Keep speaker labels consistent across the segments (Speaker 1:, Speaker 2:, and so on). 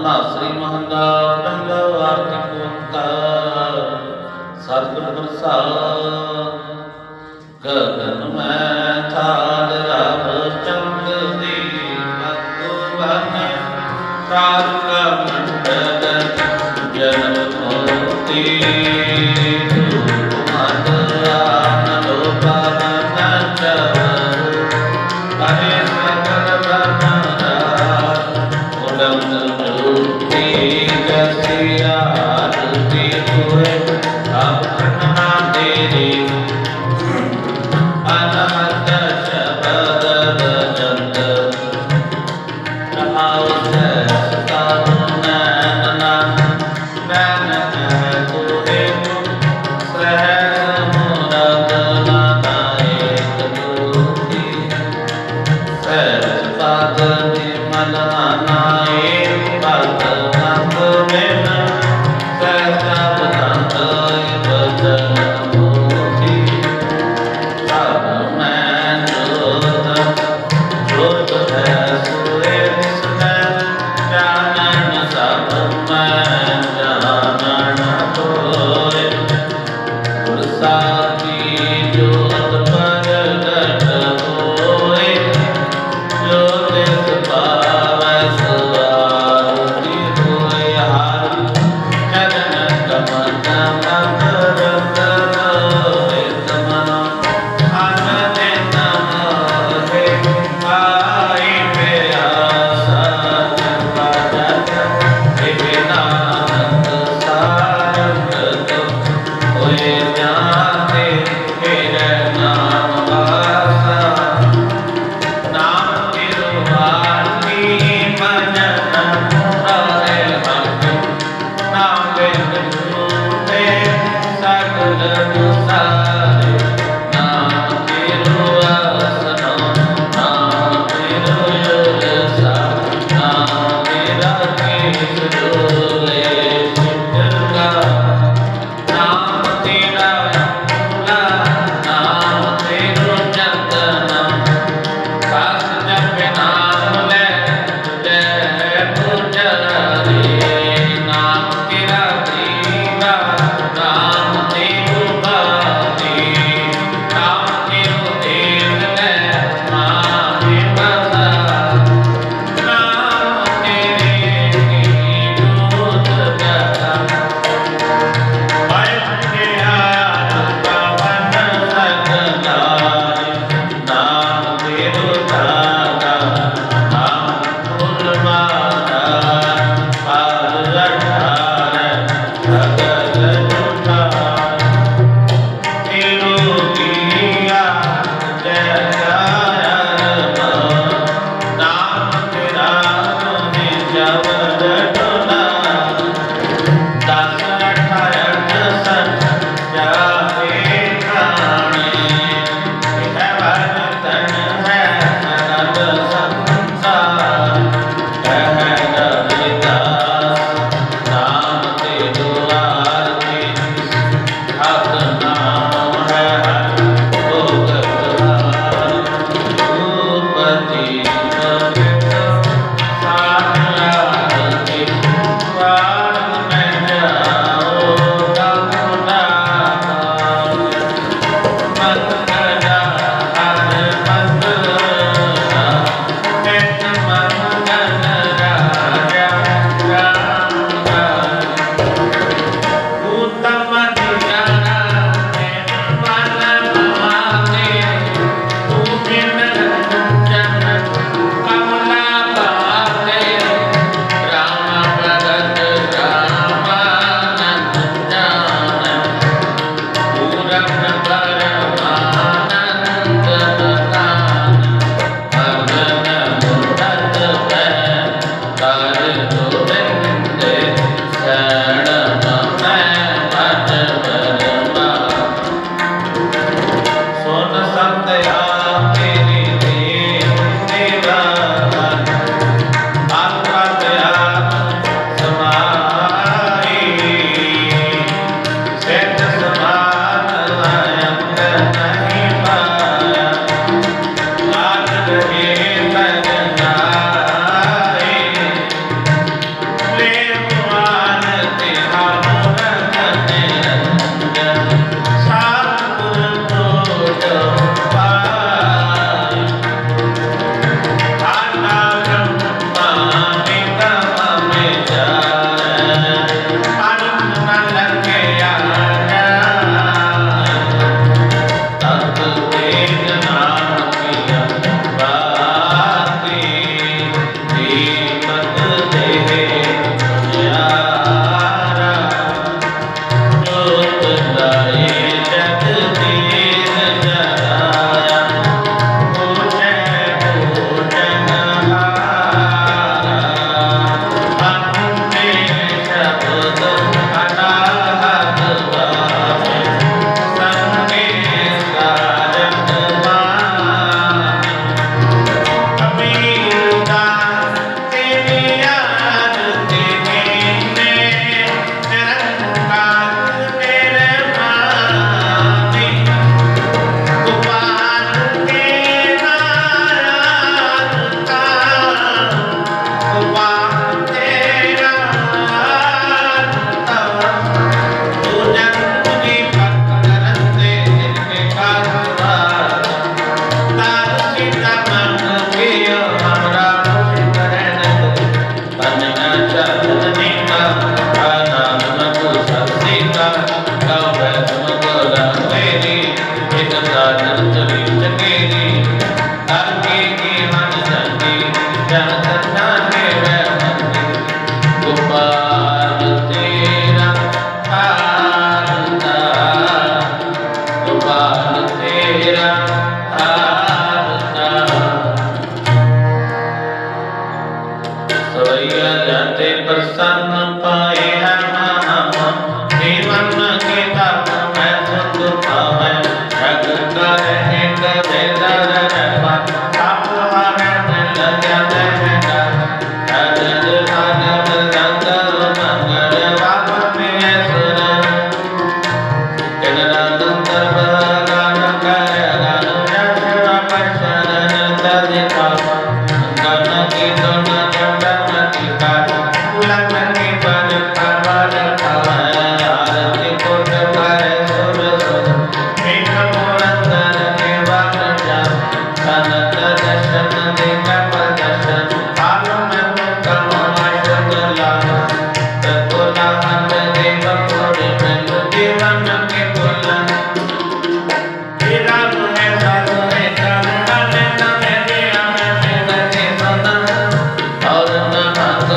Speaker 1: ਅਨਾ ਸ੍ਰੀ ਮਹੰਦਾ ਪਹਿਲਾ ਆਰਤੀ ਓੰਕਾਰ। ਸਤਿਗੁਰ ਪ੍ਰਸਾਦ, ਗਗਨ ਮੈਂ ਥਾਲ ਰਬ ਚੰਦ ਦੀ ਭਗਵਾਨ ਤਾਰਕ ਮੰਡਲ ਜਨ ਹੋਤੀ। Bye-bye.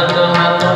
Speaker 1: 的寒冷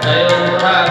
Speaker 1: Dayung Rai